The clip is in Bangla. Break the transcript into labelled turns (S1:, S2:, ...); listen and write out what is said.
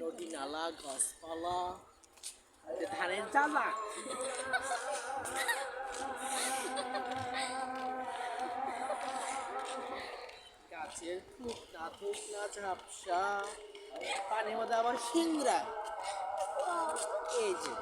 S1: নদী নালা, গাছপালা, ধানের চালা গাছের ফুক না ফুক না ঝাপসা। পানির মধ্যে আবার সিংড়া। এই যে।